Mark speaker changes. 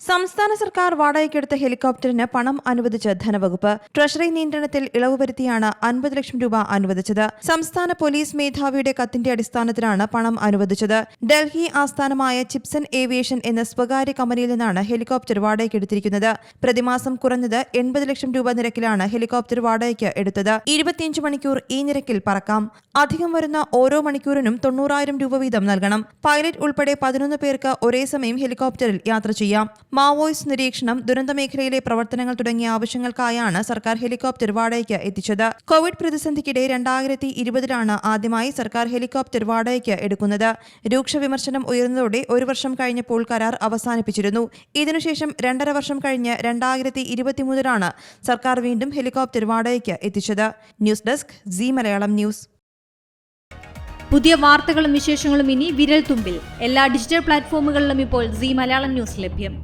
Speaker 1: സംസ്ഥാന സർക്കാർ വാടകയ്ക്കെടുത്ത ഹെലികോപ്റ്ററിന് പണം അനുവദിച്ച ധനവകുപ്പ് ട്രഷറി നിയന്ത്രണത്തിൽ ഇളവ് വരുത്തിയാണ് അൻപത് ലക്ഷം രൂപ അനുവദിച്ചത്. സംസ്ഥാന പോലീസ് മേധാവിയുടെ കത്തിന്റെ അടിസ്ഥാനത്തിലാണ് പണം അനുവദിച്ചത്. ഡൽഹി ആസ്ഥാനമായ ചിപ്സൺ ഏവിയേഷൻ എന്ന സ്വകാര്യ കമ്പനിയിൽ നിന്നാണ് ഹെലികോപ്റ്റർ വാടകയ്ക്കെടുത്തിരിക്കുന്നത്. പ്രതിമാസം കുറഞ്ഞത് എൺപത് ലക്ഷം രൂപ നിരക്കിലാണ് ഹെലികോപ്റ്റർ വാടകയ്ക്ക് എടുത്തത്. ഇരുപത്തിയഞ്ച് മണിക്കൂർ ഈ നിരക്കിൽ പറക്കാം. അധികം വരുന്ന ഓരോ മണിക്കൂറിനും തൊണ്ണൂറായിരം രൂപ വീതം നൽകണം. പൈലറ്റ് ഉൾപ്പെടെ പതിനൊന്ന് പേർക്ക് ഒരേ സമയം ഹെലികോപ്റ്ററിൽ യാത്ര ചെയ്യാം. മാവോയിസ്റ്റ് നിരീക്ഷണം ദുരന്ത മേഖലയിലെ പ്രവർത്തനങ്ങൾ തുടങ്ങിയ ആവശ്യങ്ങൾക്കായാണ് സർക്കാർ ഹെലികോപ്റ്റർ വാടകയ്ക്ക് എത്തിച്ചത്. കോവിഡ് പ്രതിസന്ധിക്കിടെ രണ്ടായിരത്തി ഇരുപതിലാണ് ആദ്യമായി സർക്കാർ ഹെലികോപ്റ്റർ വാടകയ്ക്ക് എടുക്കുന്നത്. രൂക്ഷ വിമർശനം ഉയർന്നതോടെ ഒരു വർഷം കഴിഞ്ഞപ്പോൾ കരാർ അവസാനിപ്പിച്ചിരുന്നു. ഇതിനുശേഷം രണ്ടര വർഷം കഴിഞ്ഞ് രണ്ടായിരത്തി ഇരുപത്തിമൂന്നിലാണ് സർക്കാർ വീണ്ടും ഹെലികോപ്റ്റർ വാടകയ്ക്ക് എത്തിച്ചത്. News desk C Malayalam news.
Speaker 2: പുതിയ വാർത്തകളും വിശേഷങ്ങളും ഇനി വിരൽ തുമ്പിൽ എല്ലാ ഡിജിറ്റൽ പ്ലാറ്റ്ഫോമുകളിലും ഇപ്പോൾ സി മലയാളം ന്യൂസ് ലഭ്യം.